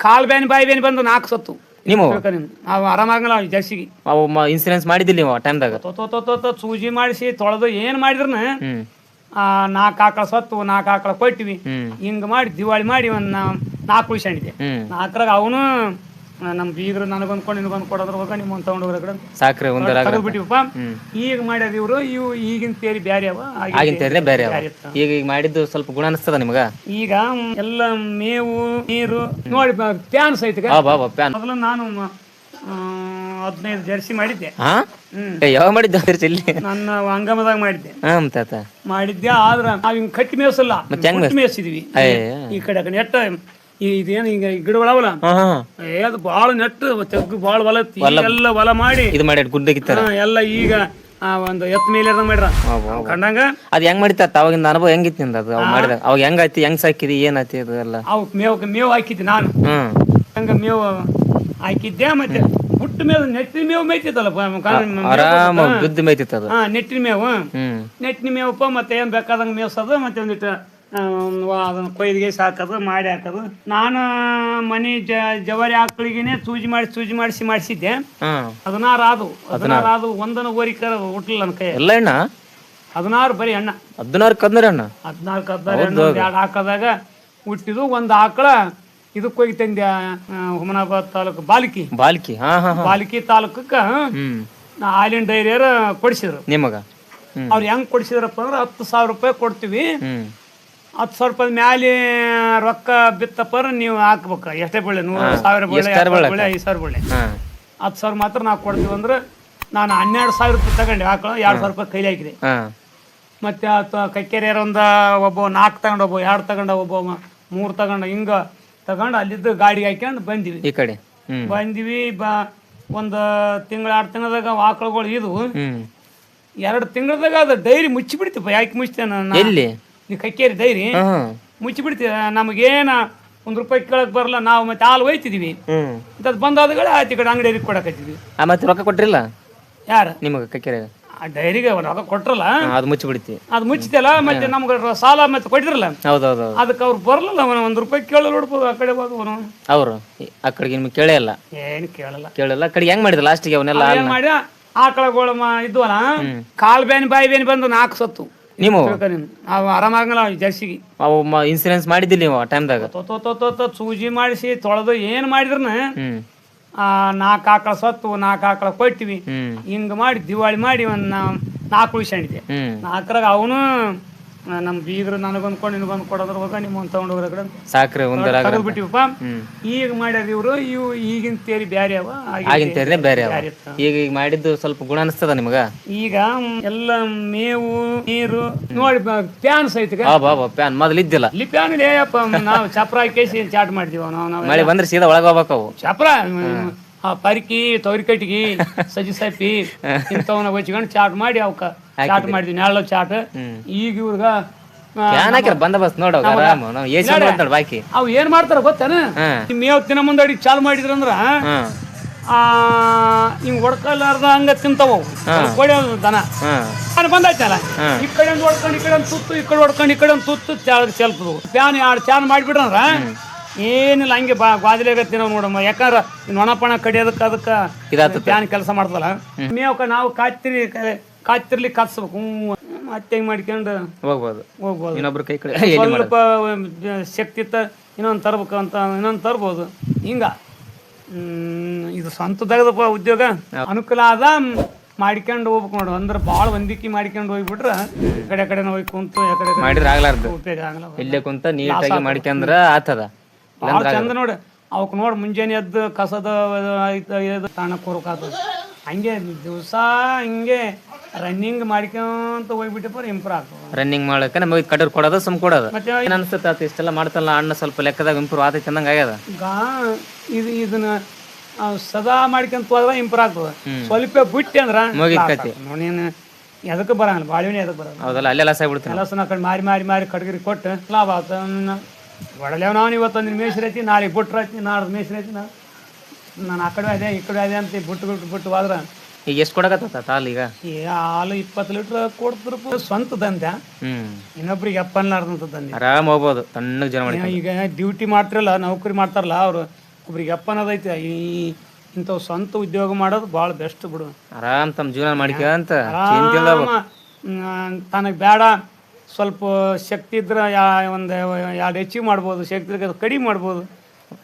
ಕಾಲ್ ban ಬಾಯಿ ಬೇನ್ ಬಂದು ನಾಲ್ಕು ಸತ್ತು. ನೀವು. ಅವು ಆರಾಮಾಗಲ್ಲ ಜರ್ಸಿಗೆ ಅವು ಇನ್ಸೂರೆನ್ಸ್ ಮಾಡಿದ್ದಿಲ್ಲ ನೀವು ಟೈಮ್ದಾಗ ಸೂಜಿ ಮಾಡಿಸಿ ತೊಳೆದು ಏನು ಮಾಡಿದ್ರನ ನಾಲ್ಕು ಆಕಳ ಸತ್ತು ನಾಲ್ಕು ಆಕಳ ಕೊಟ್ಟಿವಿ. ಹಿಂಗ್ ಮಾಡಿ ದಿವಾಳಿ ಮಾಡಿ ಒಂದು ನಾಲ್ಕು ಉಳಿಸ್ಕೊಂಡಿದ್ದೆ ನಾಲ್ಕರಾಗ ಅವನು ನಮ್ಮ ಬೀಗರು ನನಗೊಂದು ಕೊಂಡು ನಿನಗೊಂದು ಕೊಡೋದ್ರ ಹೋಗ ನಿಮ್ಮೊಂದು ತೊಗೊಂಡೋಗ್ರ ಕಡೆ. ಸಾಕ್ರೆ ಒಂದ್ ಬಿಟ್ಟಿವಪ್ಪ ಹ್ಮ್. ಈಗ ಮಾಡ್ಯಾರ ಇವರು ಇವು ಈಗಿನ ತೇರಿ ಬ್ಯಾರೆ ಅವ ಆಗಿನ ತೇರಿ ಬೇರೆ ಅವ. ಈಗ ಈಗ ಮಾಡಿದ್ದು ಸ್ವಲ್ಪ ಗುಣ ಅನಿಸ್ತದ ನಿಮಗ? ಈಗ ಎಲ್ಲ ಮೇವು ನೀರು ನೋಡಿ ಪ್ಯಾನ್ ಸಹಿತ ಪ್ಯಾನ್. ಮೊದಲು ನಾನು ಹದಿನೈದು ಜರ್ಸಿ ಮಾಡಿದ್ದೆ. ಯಾವಾಗ ಮಾಡಿದ್ದು ಇಲ್ಲಿ? ನನ್ನ ಅಂಗಮದಾಗ ಮಾಡಿದ್ದೆ. ತಾತ. ಮಾಡಿದ್ದೆ ಆದ್ರ ನಾವ್ ಹಿಂಗ್ ಕಟ್ಟಿ ಮೇಸಲ್ಲ ಕಟ್ಟಿ ಮೇಯ್ಸಿದ್ವಿ ಈ ಕಡೆ ಕಡೆ ನೆಟ್ಟ ಈ ಇದೇನು ಹಿಂಗ ಗಿಡ ಒಳವಲ್ಲ ಹಾ ಹಾ ಏ ಅದು ಭಾಳ ನೆಟ್ಟು ತೆಗ್ಗು ಭಾಳ ಹೊಲ ಐತಿ. ಎಲ್ಲ ಹೊಲ ಮಾಡಿ. ಇದು ಮಾಡಿ ಗುಡ್ಡಗಿತ್ತಾರ ಹಾ, ಎಲ್ಲ ಈಗ ಆ, ಒಂದು ಎತ್ತ ಮೇಲೆ ಮಾಡ್ರ ಕಂಡಂಗ? ಅದ್ ಹೆಂಗ್ ಮಾಡಿತ್ತ ಅವಾಗಿಂದ ಅನುಭವ ಹೆಂಗಿತ್ತು ನಿಂದ ಅದು? ಅವಾಗ ಮಾಡಿದಾಗ ಅವಾಗ ಆಯ್ತಿ ಹೆಂಗ್ ಸಾಕಿದಿ ಏನಾಯ್ತಿ ಅದು ಎಲ್ಲ? ಅವು ಮೇವು ಮೇವು ಹಾಕಿದ್ದೆ ನಾನು. ಹ್ಮ್. ಹಂಗ ಮೇವು ಹಾಕಿದ್ದೆ ಮತ್ತೆ ಹುಟ್ಟ ಮೇವು ನೆಟ್ಟಿನ ಮೇವು ಮೇಯ್ತಿತ್ತಲ್ಲ ಪ- ಆರಾಮ ಬಿದ್ದು ಮೇಯ್ತಿತ್ತು ಅದು ಹಾ ನೆಟ್ಟಿನ ಮೇವು. ಹ್ಮ್. ನೆಟ್ಟಿನ ಮೇವಪ್ಪ ಮತ್ತೆ ಏನ್ ಬೇಕಾದಂಗ ಮೇವ್ಸೋದು ಮತ್ತೆ ಒಂದಿಟ್ಟು ಅದನ್ನ ಕೊಯ್ದಿಗೆ ಸಾಕೋದು ಮಾಡಿ ಹಾಕೋದು. ನಾನು ಮನೆ ಜ ಜವಾರಿ ಆಕಳಿಗೆನೆ ಸೂಜಿ ಮಾಡಿ ಸೂಜಿ ಮಾಡಿಸಿ ಮಾಡಿಸಿದ್ದೆ. ಹದಿನಾರು ಆದು ಹದಿನಾರು. ಆದು ಒಂದನ ಓರಿಕರ ಹುಟ್ಟಲಿಲ್ಲ ನನ್ನ ಕೈ ಎಲ್ಲ ಅಣ್ಣ ಹದಿನಾರು ಬರೀ ಅಣ್ಣ ಹದಿನಾರು ಕಂದ್ರೆ ಅಣ್ಣ ಹದಿನಾರು ಒಂದ್ ಎರಡು ಹಾಕದಾಗ ಹುಟ್ಟಿದು ಒಂದು ಆಕಳ. ಇದಕ್ಕೆ ಹೋಗಿ ತಂದೆ ಹುಮನಾಬಾದ್ ತಾಲೂಕು ಬಾಲಕಿ. ಬಾಲಕಿ. ಬಾಲಕಿ ತಾಲೂಕಕ್ಕೆ ಹಾಲಿನ ಡೈರಿಯರ್ ಕೊಡಿಸಿದ್ರು. ನಿಮಗ? ಅವ್ರು ಹೆಂಗ್ ಕೊಡಿಸಿದ್ರಪ್ಪ ಅಂದ್ರೆ ಹತ್ತು ಸಾವಿರ ರೂಪಾಯಿ ಕೊಡ್ತೀವಿ. ಹತ್ತು ಸಾವಿರ ರೂಪಾಯಿ ಮ್ಯಾಲೆ ರೊಕ್ಕ ಬಿತ್ತಪ್ಪ ಅಂದ್ರೆ ನೀವು ಹಾಕ್ಬೇಕು. ಎಷ್ಟೇ ಬೆಳೆ ನೂರು ಸಾವಿರ ಬೆಳೆ ಬೆಳೆ ಐದು ಸಾವಿರ ಬೆಳೆ. ಹತ್ತು ಸಾವಿರ ಮಾತ್ರ ನಾವು ಕೊಡ್ತೀವಿ ಅಂದ್ರೆ ನಾನು ಹನ್ನೆರಡು ಸಾವಿರ ರೂಪಾಯಿ ತಗೊಂಡೆ ಆಕಳು ಎರಡು ಸಾವಿರ ರೂಪಾಯಿ ಕೈಲಿ ಹಾಕಿದೆ. ಮತ್ತೆ ಆತ ಕಕ್ಕೇರಿಯರ ಒಂದು ಒಬ್ಬ ನಾಲ್ಕು ತಗೊಂಡ ಒಬ್ಬ ಎರಡು ತಗೊಂಡ ಒಬ್ಬ ಮೂರು ತಗೊಂಡ ಹಿಂಗ ತಗೊಂಡು ಅಲ್ಲಿದ್ದು ಗಾಡಿ ಹಾಕ್ಯಂಡು ಬಂದಿವಿ. ಈ ಕಡೆ. ಹ್ಮ್. ಬಂದಿವಿ ಬ ಒಂದು ತಿಂಗಳ ಎರಡು ತಿಂಗಳದಾಗ ಆಕಳುಗಳು ಇದು ಎರಡು ತಿಂಗಳದಾಗ ಅದು ಡೈರಿ ಮುಚ್ಚಿಬಿಡ್ತೀವಿ ಯಾಕೆ ಮುಚ್ತೇನೆ ಎಲ್ಲಿ? ಈ ಕಕ್ಕೇರಿ ಡೈರಿ ಮುಚ್ಚಿ ಮುಚ್ಚಿಬಿಡ್ತೀವಿ ನಮಗೇನ ಒಂದ್ ರೂಪಾಯಿ ಕೇಳಕ್ ಬರಲ್ಲ ನಾವು ಮತ್ತೆ ಹಾಲು ಒಯ್ತಿದೀವಿ. ಹ್ಮ್. ಬಂದಾದಗಳ ಆಯ್ತು ಈ ಕಡೆ ಅಂಗಡಿಯವ್ರಿಗೆ ಕೊಡಕತ್ತಿದ್ವಿ ಆ ಮತ್ತೆ ರೊಕ್ಕ ಕೊಟ್ಟಿರಲ್ಲ ಯಾರು? ನಿಮಗ ಕಕ್ಕೇರಿ ಆ ಡೈರಿಗೆ ರೊಕ್ಕ ಕೊಟ್ರಲ್ಲ? ಅದು ಮುಚ್ಚಿ ಬಿಡ್ತಿ. ಅದು ಮುಚ್ಚಿತಲ್ಲ ಮತ್ತೆ ನಮ್ಗೆ ಸಾಲ ಮತ್ತೆ ಕೊಟ್ಟಿರಲ್ಲ ಹೌದೌದು ಅದಕ್ಕೆ ಅವ್ರು ಬರಲಿಲ್ಲ ಅವನು ಒಂದು ರೂಪಾಯಿ ಕೇಳಲು ನೋಡ್ಬೋದು ಆ ಕಡೆ ಹೋದ ಅವನು. ಅವರು ಆ ಕಡೆಗೆ ನಿಮ್ಗೆ ಕೇಳೇ ಇಲ್ಲ. ಏನು ಕೇಳಲ್ಲ. ಕೇಳಲ್ಲ ಕಡೆ ಹೆಂಗ್ ಮಾಡಿದ ಲಾಸ್ಟಿಗೆ ಅವನ್ನೆಲ್ಲ ಮಾಡಿ ಆಕಳಗಳು ಇದ್ವಲ್ಲ ಕಾಲ್ ಬೇನ್ ಬಾಯಿ ಬೇನ್ ಬಂದು ನಾಲ್ಕು ಸತ್ತು. ನೀವು? ಅವು ಆರಾಮಾಗಲ್ಲ ಜರ್ಸಿಗೆ ಅವು ಇನ್ಸೂರೆನ್ಸ್ ಮಾಡಿದ್ದಿಲ್ಲ ನೀವು ಆ ಟೈಮ್ದಾಗ ತೋ ತೋ ತೋ ತೋ ತೋ ಸೂಜಿ ಮಾಡಿಸಿ ತೊಳೆದು ಏನು ಮಾಡಿದ್ರನ ಆ ನಾಲ್ಕು ಆಕಳ ಸತ್ತು ನಾಲ್ಕು ಆಕಳ ಕೊಟ್ಟಿವಿ. ಹಿಂಗ್ ಮಾಡಿ ದಿವಾಳಿ ಮಾಡಿ ಒಂದು ನಾಲ್ಕು ಉಳಿಸ್ಕೊಂಡಿದ್ದೆ. ನಾಲ್ಕರಾಗ ಅವನು ನಮ್ಮ ಬೀಗರು ನನಗೊಂದು ಕೊಂಡು ನಿನಗೊಂದು ಕೊಡೋದ್ರ ಹೋಗ ನಿಮ್ಮ ಒಂದ್ ತಗೊಂಡ್ ಕಡೆ ಸಾಕ್ರಿ ಒಂದರ ಬಿಟ್ಟಿವಪ್ಪ ಈಗ ಮಾಡ್ಯಾರ ಇವರು ಇವು ಈಗಿನ ತೇರಿ ಬ್ಯಾರೆ ಅವ ಆಗಿನ ಅವ. ಬ್ಯಾರೆ ಇತ್ತು. ಈಗ ಈಗ ಮಾಡಿದ್ದು ಸ್ವಲ್ಪ ಗುಣ ಅನಿಸ್ತದ ನಿಮಗ? ಈಗ ಎಲ್ಲ ಮೇವು ನೀರು ನೋಡಿ ಪ್ಯಾನ್ ಸಹಿತ ಪ್ಯಾನ್ ಮೊದಲು ಇದ್ದಿಲ್ಲ. ಇಲ್ಲಿ ಪ್ಯಾನ್ ಅಪ್ಪ ನಾವು ಚಪ್ರ ಹಾಕೇಸಿ ಚಾಟ್ ಮಾಡ್ತೀವಿ ನಾವು ನಾವು ಮಳೆ ಬಂದ್ರೆ ಸೀದಾ ಒಳಗೆ ಹೋಗ್ಬೇಕು ಅವು. ಚಪ್ರ ಆ ಪರಿಕಿ ತವರಿ ಕಟ್ಟಿಗೆ ಸಜ್ಜಿ ಸಪ್ಪಿ ಇಂಥವನ್ನ ಹಚ್ಕೊಂಡು ಚಾಟ್ ಮಾಡಿ ಅವಕ್ಕ. ಚಾಟ್ ಮಾಡಿದ್ವಿ ನೆರಳು ಚಾಟ್. ಈಗ ಇವ್ರಿಗ ಬಂದೋಬಸ್ತ್ ನೋಡು ಬಾಕಿ. ಅವ ಏನ್ ಮಾಡ್ತಾರ ಗೊತ್ತೇನ? ಮೇವ್ ತಿನ್ನ ಮುಂದೆ ಅಡಿಗೆ ಚಾಲು ಮಾಡಿದ್ರಂದ್ರ ಆ ಹಿಂಗ್ ಹೊಡ್ಕಲಾರ್ದ ಹಂಗ ತಿಂತಾವ. ಹೊಡ್ಯೋದು ದನ. ನಾನು ಬಂದಾಯ್ತಲ್ಲ? ಈ ಕಡೆ ಒಂದು ಹೊಡ್ಕೊಂಡು ಈ ಕಡೆ ಒಂದು ತುತ್ತು ಈ ಕಡೆ ಹೊಡ್ಕೊಂಡು ಈ ಕಡೆ ಒಂದು ತುತ್ತು ಚಾಲ್ ಚೆಲ್ಪದು ಪ್ಯಾನ್ ಎರಡು ಚಾನ್ ಮಾಡಿಬಿಟ್ರಂದ್ರ ಏನಿಲ್ಲ ಹಂಗೆ ಬಾ ಗಾಜಲಾಗತ್ತಿ ನಾವು ನೋಡಮ್ಮ. ಯಾಕಂದ್ರೆ ನೊಣಪಣ ಕಡಿಯೋದಕ್ಕೆ ಅದಕ್ಕೆ ಇದಾಗ್ತದೆ. ಪ್ಯಾನ್ ಕೆಲಸ ಮಾಡ್ತಲ್ಲ ನೀವು ನಾವು ಕಾಯ್ತಿರಿ ಕಾಯ್ತಿರ್ಲಿ ಕತ್ಸ್ಬೇಕು ಮತ್ತೆ ಹೆಂಗ್ ಮಾಡ್ಕೊಂಡು ಹೋಗ್ಬೋದು. ಹೋಗ್ಬೋದು. ಇನ್ನೊಬ್ರು ಕೈ ಕಡೆ ಸ್ವಲ್ಪ ಶಕ್ತಿ ಇತ್ತ ಇನ್ನೊಂದು ತರ್ಬೇಕು ಅಂತ ಇನ್ನೊಂದು ತರ್ಬೋದು. ಹಿಂಗ. ಇದು ಇದು ಸ್ವಂತದಾಗದಪ್ಪ ಉದ್ಯೋಗ. ಅನುಕೂಲ ಆದ ಮಾಡ್ಕೊಂಡು ಹೋಗ್ಬೇಕು ನೋಡು. ಅಂದ್ರೆ ಭಾಳ ಹೊಂದಿಕೆ ಮಾಡ್ಕೊಂಡು ಹೋಗ್ಬಿಟ್ರೆ ಕಡೆ ಕಡೆ ಹೋಗಿ ಕುಂತು ಆ ಕಡೆ ಈ ಕಡೆ ಮಾಡಿದ್ರೆ ಆಗ್ಲಾರ್ದು. ಉಪಯೋಗ ಆಗಲ್ಲ ಇಲ್ಲೇ ಕುಂತ ನೀಟಾಗಿ ಮಾಡ್ಕೊಂಡ್ರ ಆತದ. ಭಾಳ ಚಂದ ನೋಡಿ. ಅವಕ್ ನೋಡಿ ಮುಂಜಾನೆ ಎದ್ದು ಕಸದ ಇದು ತಾಣಕ್ಕೆ ಹಂಗೆ ದಿವಸ ಹಿಂಗೆ ರನ್ನಿಂಗ್ ಮಾಡ್ಕೊಂತ ಹೋಗ್ಬಿಟ್ಟಪ್ಪ ಇಂಪ್ರೂವ್ ಆಗ್ತದೆ ರನ್ನಿಂಗ್ ಮಾಡಕ್ಕೆ ನಮಗೆ ಕಟರ್ ಕೊಡೋದು ಸುಮ್ ಕೊಡೋದು. ಮತ್ತೆ ಏನ್ ಅನ್ಸುತ್ತೆ ಆತ ಇಷ್ಟೆಲ್ಲ ಮಾಡ್ತಲ್ಲ ಅಣ್ಣ ಸ್ವಲ್ಪ ಲೆಕ್ಕದಾಗ ಇಂಪ್ರೂವ್ ಆದ್ರೆ ಅಂದಂಗ ಆಗ್ಯದ? ಇದು ಇದನ್ನ ಆ, ಸದಾ ಮಾಡ್ಕೊಂತ ಹೋದ್ರೆ ಇಂಪ್ರೂವ್ ಆಗ್ತದೆ ಸ್ವಲ್ಪ ಬಿಟ್ಟೆ ಅಂದ್ರ ಮುಗಿಕತಿ ನೋಡಿನ ಎದಕ್ಕೆ ಬರಂಗಿಲ್ಲ ಬಾಳಿವಿನ ಎದಕ್ಕೆ ಬರಲ್ಲ ಹೌದಲ್ಲ ಅಲ್ಲೇ ಲಾಸ್ ಆಗ್ಬಿಡ್ತೀನಿ ಕೆಲಸ ಕಡೆ ಮಾರಿ ಮಾರಿ ಮಾರಿ ಕಡ್ಗಿರಿ ಕೊಟ್ಟು ಲಾಭ ಆತ. ಒಡಲೇವ್ ನಾನು ಇವತ್ತು ಒಂದು ಮೇಸ್ರಿ ಐತಿ ನಾಳೆ ಬಿಟ್ರು ಐತಿ ನಾಳೆ ಮೇಸ್ರಿ ಐತಿ ನಾ ನಾನು ಆ ಕಡೆ ಅದೇ ಈ ಕಡೆ ಅದೇ ಅಂತ ಬಿಟ್ಟು ಬಿಟ್ಟು ಬಿಟ್ಟು ಹೋದ್ರೆ. ಈಗ ಎಷ್ಟು ಕೊಡಕತ್ತ ಹಾಲು ಈಗ? ಈ ಹಾಲು ಇಪ್ಪತ್ತು ಲೀಟ್ರ್ ಕೊಡ್ತಿರಪ್ಪ ಸ್ವಂತ ದಂಧೆ ಇನ್ನೊಬ್ರಿಗೆ ಎಪ್ಪನ್ಲಾರ್ದಂತ ದಂಧೆ ಆರಾಮ್ ಹೋಗ್ಬೋದು ತಣ್ಣಗೆ ಜನ ಮಾಡಿ ಈಗ ಡ್ಯೂಟಿ ಮಾಡ್ತಿರಲ್ಲ ನೌಕರಿ ಮಾಡ್ತಾರಲ್ಲ ಅವರು ಒಬ್ರಿಗೆ ಅಪ್ಪನದೈತೆ ಈ ಇಂಥವು ಸ್ವಂತ ಉದ್ಯೋಗ ಮಾಡೋದು ಭಾಳ ಬೆಸ್ಟ್ ಬಿಡು. ಆರಾಮ್ ತಮ್ಮ ಜೀವನ ಮಾಡ್ಕೊಂತ ಚಿಂತೆ ಇಲ್ಲ ಆರಾಮ ತನಗೆ ಬೇಡ. ಸ್ವಲ್ಪ ಶಕ್ತಿ ಇದ್ರೆ ಯಾ ಒಂದು ಎರಡು ಹೆಚ್ಚಿಗೆ ಮಾಡ್ಬೋದು ಶಕ್ತಿ ಇದ್ರೆ ಕಡಿಮೆ ಮಾಡ್ಬೋದು.